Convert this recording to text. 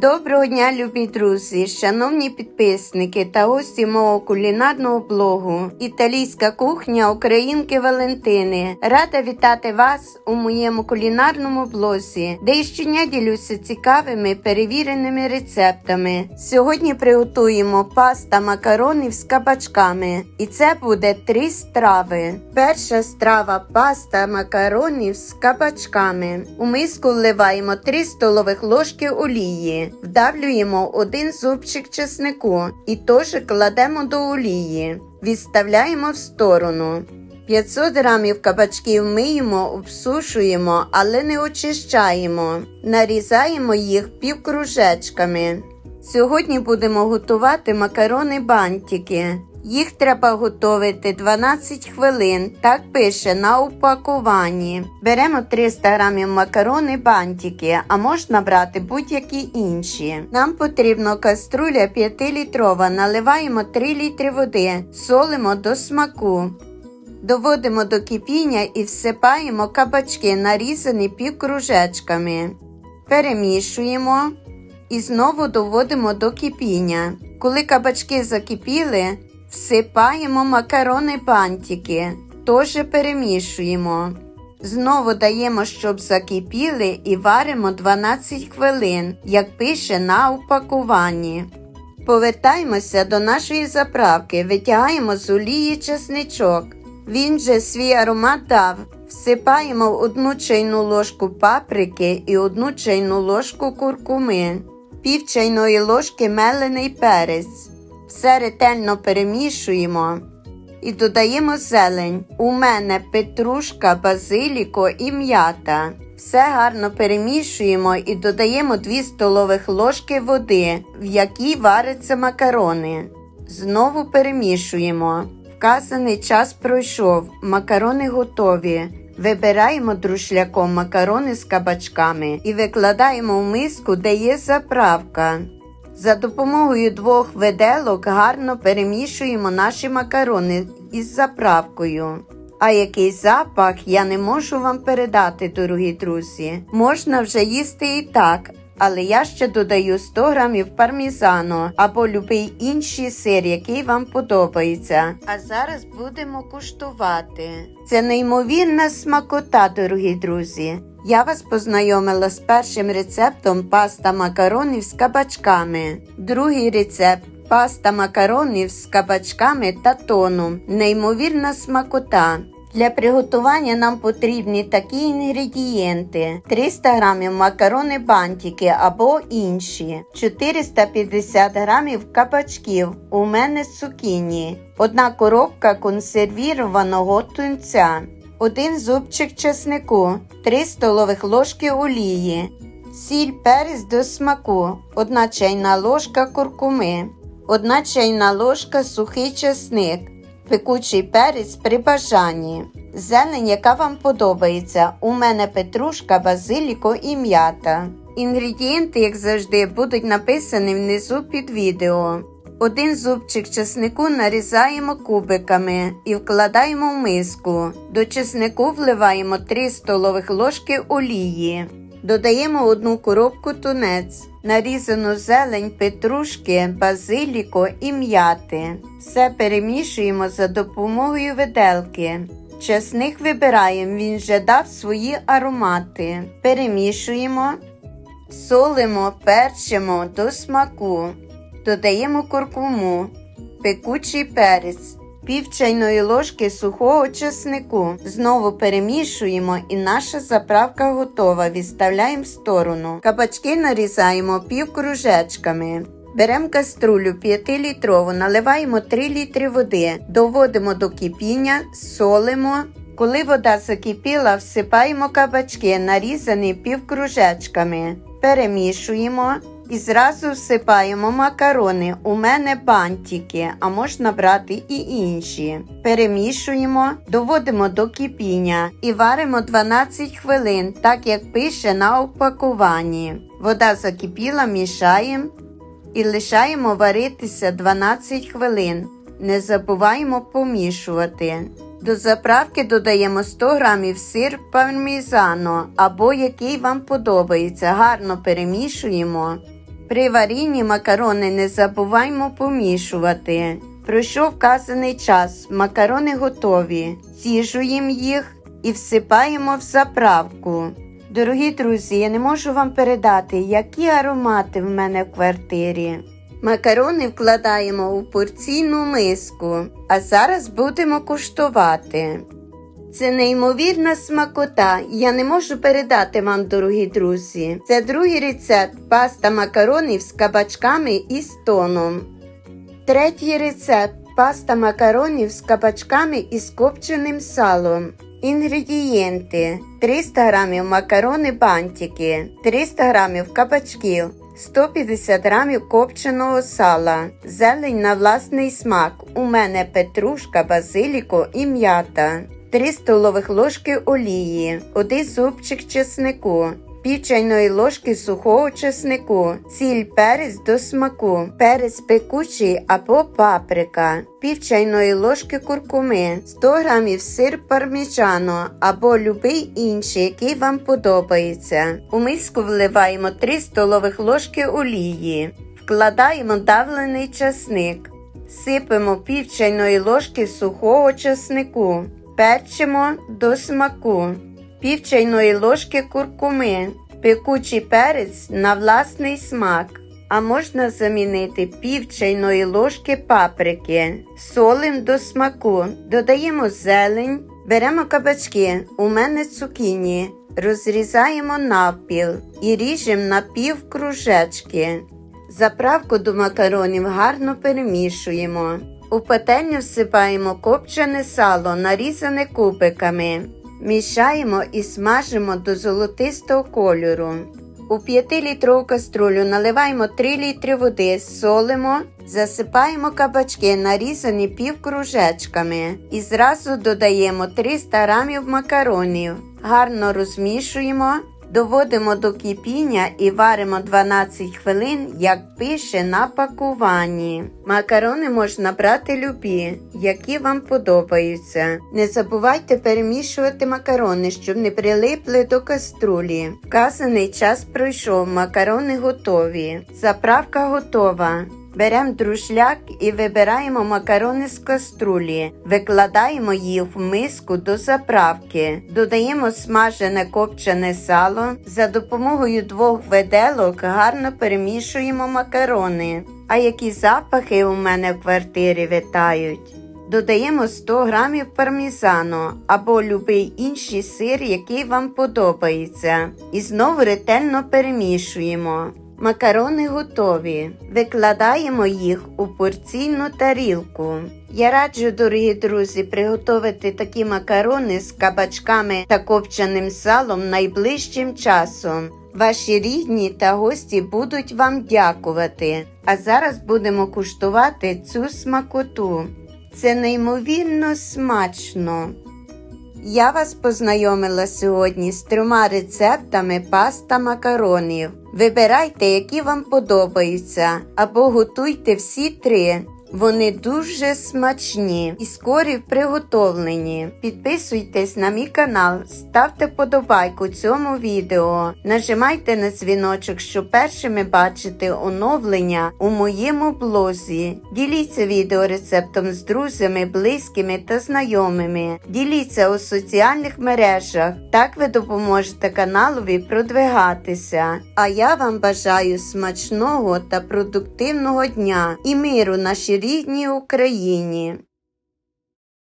Доброго дня, любі друзі, шановні підписники та гості мого кулінарного блогу Італійська кухня Українки Валентини. Рада вітати вас у моєму кулінарному блозі, де щодня ділюся цікавими перевіреними рецептами. Сьогодні приготуємо паста макаронів з кабачками, і це буде три страви. Перша страва паста макаронів з кабачками. У миску вливаємо 3 столових ложки олії. Вдавлюємо один зубчик чеснику і теж кладемо до олії. Відставляємо в сторону. 500 грамів кабачків миємо, обсушуємо, але не очищаємо. Нарізаємо їх півкружечками. Сьогодні будемо готувати макарони бантики. Їх треба готувати 12 хвилин, так пише на упакуванні. Беремо 300 грамів макарони бантики, а можна брати будь-які інші. Нам потрібно каструля 5-літрова, наливаємо 3 літри води, солимо до смаку. Доводимо до кипіння і всипаємо кабачки, нарізані півкружечками. Перемішуємо і знову доводимо до кипіння. Коли кабачки закипіли, всипаємо макарони бантики, теж перемішуємо. Знову даємо, щоб закипіли і варимо 12 хвилин, як пише на упакуванні. Повертаємося до нашої заправки, витягаємо з олії чесничок. Він же свій аромат дав. Всипаємо одну чайну ложку паприки і одну чайну ложку куркуми, пів чайної ложки мелений перець. Все ретельно перемішуємо і додаємо зелень. У мене петрушка, базиліко і м'ята. Все гарно перемішуємо і додаємо 2 столових ложки води, в якій варяться макарони. Знову перемішуємо. Вказаний час пройшов, макарони готові. Вибираємо друшляком макарони з кабачками і викладаємо в миску, де є заправка. За допомогою двох виделок гарно перемішуємо наші макарони із заправкою. А який запах я не можу вам передати, дорогі друзі. Можна вже їсти і так, але я ще додаю 100 грамів пармізану або любий інший сир, який вам подобається. А зараз будемо куштувати. Це неймовірна смакота, дорогі друзі. Я вас познайомила з першим рецептом паста макаронів з кабачками. Другий рецепт паста макаронів з кабачками та тоном. Неймовірна смакота. Для приготування нам потрібні такі інгредієнти: 300 г макарони бантики або інші, 450 г кабачків. У мене цукіні, одна коробка консервірованого тунця, один зубчик чеснику, 3 столових ложки олії, сіль перець до смаку, 1 чайна ложка куркуми, 1 чайна ложка сухий чесник пекучий перець при бажанні. Зелень, яка вам подобається. У мене петрушка, базиліко і м'ята. Інгредієнти, як завжди, будуть написані внизу під відео. Один зубчик чеснику нарізаємо кубиками і вкладаємо в миску. До чеснику вливаємо 3 столових ложки олії. Додаємо одну коробку тунець, нарізану зелень, петрушки, базиліко і м'яти. Все перемішуємо за допомогою виделки. Чесник вибираємо, він вже дав свої аромати. Перемішуємо, солимо, перчимо до смаку. Додаємо куркуму, пекучий перець пів чайної ложки сухого чеснику. Знову перемішуємо і наша заправка готова. Відставляємо в сторону. Кабачки нарізаємо півкружечками. Беремо каструлю 5-літрову, наливаємо 3 літри води, доводимо до кипіння, солимо. Коли вода закипіла, всипаємо кабачки, нарізані півкружечками. Перемішуємо. І зразу всипаємо макарони. У мене бантики, а можна брати і інші. Перемішуємо, доводимо до кипіння і варимо 12 хвилин, так як пише на упакуванні. Вода закипіла, мішаємо і лишаємо варитися 12 хвилин. Не забуваємо помішувати. До заправки додаємо 100 г сир пармізано або який вам подобається. Гарно перемішуємо При варінні макарони не забуваймо помішувати. Пройшов вказаний час, макарони готові. Ціжуємо їх і всипаємо в заправку. Дорогі друзі, я не можу вам передати, які аромати в мене в квартирі. Макарони вкладаємо у порційну миску, а зараз будемо куштувати. Це неймовірна смакота. Я не можу передати вам, дорогі друзі. Це другий рецепт паста макаронів з кабачками і з тоном. Третій рецепт паста макаронів з кабачками і з копченим салом. Інгредієнти: 300 г макарони бантики, 300 г кабачків, 150 г копченого сала, зелень на власний смак. У мене петрушка, базиліко і м'ята. 3 столових ложки олії, 1 зубчик чеснику, пів ложки сухого чеснику, сіль перець до смаку, перець пекучий або паприка, пів чайної ложки куркуми, 100 грамів сир парміджано або любий інший, який вам подобається. У миску вливаємо 3 столових ложки олії, вкладаємо давлений часник, сипемо пів чайної ложки сухого чеснику. Перчимо до смаку, пів чайної ложки куркуми, пекучий перець на власний смак, а можна замінити пів чайної ложки паприки, солим до смаку, додаємо зелень, беремо кабачки, у мене цукіні, розрізаємо навпіл і ріжемо на пів кружечки. Заправку до макаронів гарно перемішуємо. У пательню всипаємо копчене сало, нарізане кубиками. Мішаємо і смажимо до золотистого кольору. У 5-літрову каструлю наливаємо 3 літри води, солимо, засипаємо кабачки, нарізані півкружечками. І зразу додаємо 300 грамів макаронів. Гарно розмішуємо. Доводимо до кипіння і варимо 12 хвилин, як пише на пакуванні. Макарони можна брати любі, які вам подобаються. Не забувайте перемішувати макарони, щоб не прилипли до каструлі. Вказаний час пройшов, макарони готові. Заправка готова. Беремо друшляк і вибираємо макарони з каструлі, викладаємо їх в миску до заправки, додаємо смажене копчене сало. За допомогою двох виделок гарно перемішуємо макарони. А які запахи у мене в квартирі витають. Додаємо 100 грамів пармізану або любий інший сир, який вам подобається. І знову ретельно перемішуємо. Макарони готові. Викладаємо їх у порційну тарілку. Я раджу, дорогі друзі, приготувати такі макарони з кабачками та копченим салом найближчим часом. Ваші рідні та гості будуть вам дякувати. А зараз будемо куштувати цю смакоту. Це неймовірно смачно. Я вас познайомила сьогодні з трьома рецептами паста макаронів. Вибирайте, які вам подобаються, або готуйте всі три. Вони дуже смачні і скорі в приготовленні. Підписуйтесь на мій канал, ставте подобайку цьому відео, нажимайте на дзвіночок, щоб першими бачити оновлення у моєму блозі. Діліться відео рецептом з друзями, близькими та знайомими. Діліться у соціальних мережах. Так ви допоможете каналові продвигатися. А я вам бажаю смачного та продуктивного дня і миру нашій рідній Україні.